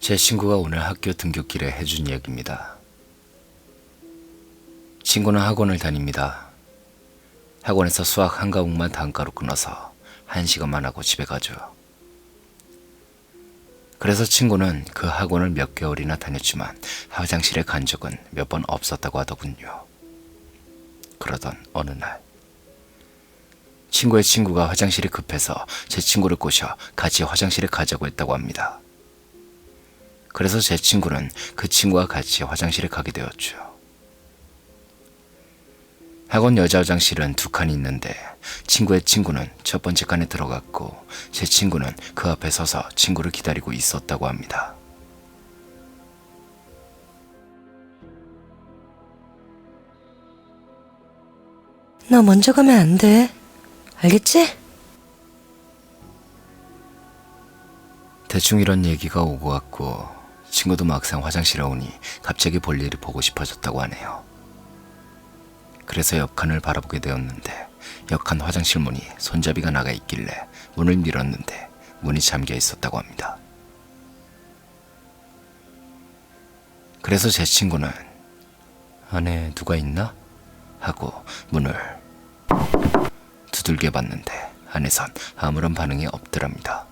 제 친구가 오늘 학교 등교길에 해준 이야기입니다. 친구는 학원을 다닙니다. 학원에서 수학 한 과목만 단가로 끊어서 한 시간만 하고 집에 가죠. 그래서 친구는 그 학원을 몇 개월이나 다녔지만 화장실에 간 적은 몇 번 없었다고 하더군요. 그러던 어느 날 친구의 친구가 화장실이 급해서 제 친구를 꼬셔 같이 화장실에 가자고 했다고 합니다. 그래서 제 친구는 그 친구와 같이 화장실에 가게 되었죠. 학원 여자 화장실은 두 칸이 있는데 친구의 친구는 첫 번째 칸에 들어갔고 제 친구는 그 앞에 서서 친구를 기다리고 있었다고 합니다. 너 먼저 가면 안 돼. 알겠지? 대충 이런 얘기가 오고 갔고 친구도 막상 화장실에 오니 갑자기 볼일이 보고 싶어졌다고 하네요. 그래서 옆칸을 바라보게 되었는데 옆칸 화장실 문이 손잡이가 나가 있길래 문을 밀었는데 문이 잠겨 있었다고 합니다. 그래서 제 친구는 안에 누가 있나? 하고 문을 두들겨 봤는데 안에선 아무런 반응이 없더랍니다.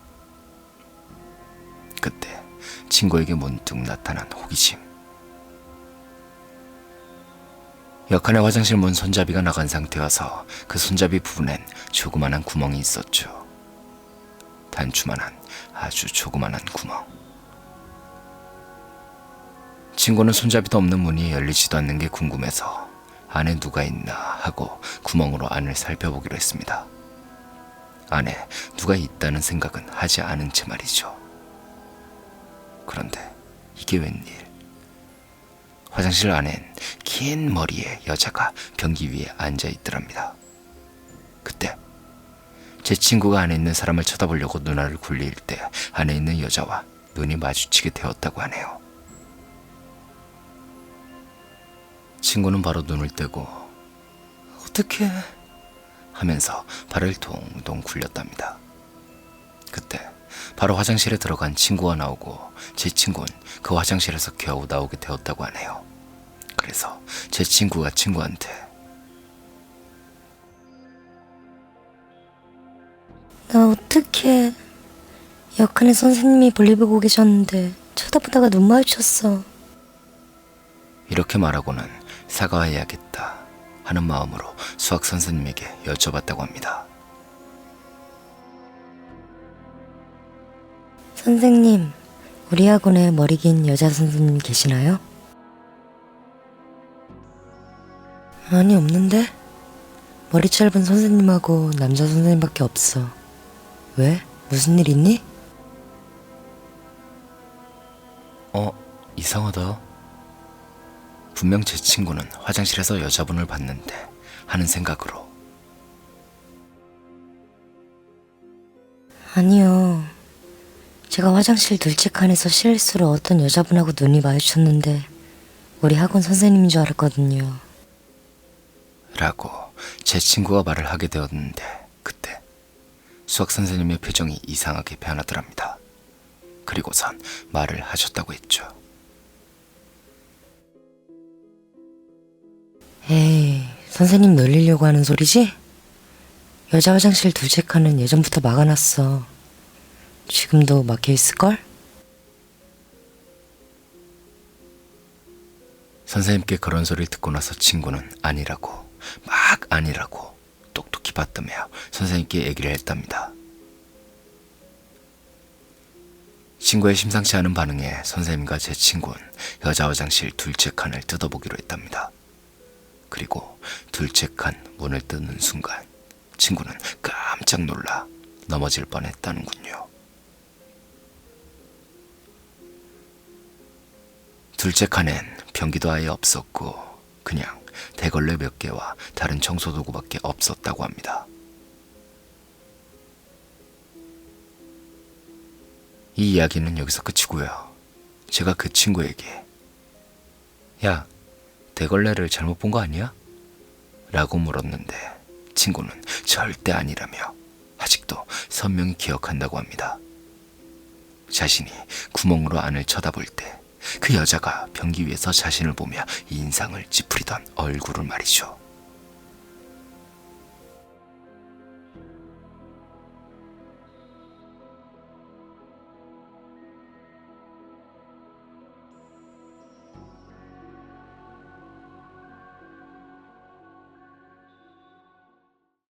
친구에게 문득 나타난 호기심. 역한의 화장실 문 손잡이가 나간 상태여서 그 손잡이 부분엔 조그만한 구멍이 있었죠. 단추만한 아주 조그만한 구멍. 친구는 손잡이도 없는 문이 열리지도 않는 게 궁금해서 안에 누가 있나 하고 구멍으로 안을 살펴보기로 했습니다. 안에 누가 있다는 생각은 하지 않은 채 말이죠. 그런데 이게 웬일? 화장실 안엔 긴 머리의 여자가 변기 위에 앉아 있더랍니다. 그때 제 친구가 안에 있는 사람을 쳐다보려고 눈알을 굴릴 때 안에 있는 여자와 눈이 마주치게 되었다고 하네요. 친구는 바로 눈을 떼고 어떻게 하면서 발을 동동 굴렸답니다. 그때 바로 화장실에 들어간 친구가 나오고 제 친구는 그 화장실에서 겨우 나오게 되었다고 하네요. 그래서 제 친구가 친구한테 나 어떻게 역한의 선생님이 볼일 보고 계셨는데 쳐다보다가 눈 마주쳤어. 이렇게 말하고는 사과해야겠다 하는 마음으로 수학 선생님에게 여쭤봤다고 합니다. 선생님, 우리 학원에 머리 긴 여자 선생님 계시나요? 아니, 없는데? 머리 짧은 선생님하고 남자 선생님밖에 없어. 왜? 무슨 일 있니? 어, 이상하다. 분명 제 친구는 화장실에서 여자분을 봤는데 하는 생각으로 아니요. 제가 화장실 둘째 칸에서 실수로 어떤 여자분하고 눈이 마주쳤는데 우리 학원 선생님인 줄 알았거든요. 라고 제 친구가 말을 하게 되었는데 그때 수학 선생님의 표정이 이상하게 변하더랍니다. 그리고선 말을 하셨다고 했죠. 에이, 선생님 놀리려고 하는 소리지? 여자 화장실 둘째 칸은 예전부터 막아놨어. 지금도 막혀 있을걸? 선생님께 그런 소리를 듣고 나서 친구는 아니라고 막 아니라고 똑똑히 받들며 선생님께 얘기를 했답니다. 친구의 심상치 않은 반응에 선생님과 제 친구는 여자 화장실 둘째 칸을 뜯어보기로 했답니다. 그리고 둘째 칸 문을 뜯는 순간 친구는 깜짝 놀라 넘어질 뻔했다는군요. 둘째 칸엔 변기도 아예 없었고 그냥 대걸레 몇 개와 다른 청소 도구밖에 없었다고 합니다. 이 이야기는 여기서 끝이고요. 제가 그 친구에게 야, 대걸레를 잘못 본 거 아니야? 라고 물었는데 친구는 절대 아니라며 아직도 선명히 기억한다고 합니다. 자신이 구멍으로 안을 쳐다볼 때 그 여자가 변기 위에서 자신을 보며 인상을 찌푸리던 얼굴을 말이죠.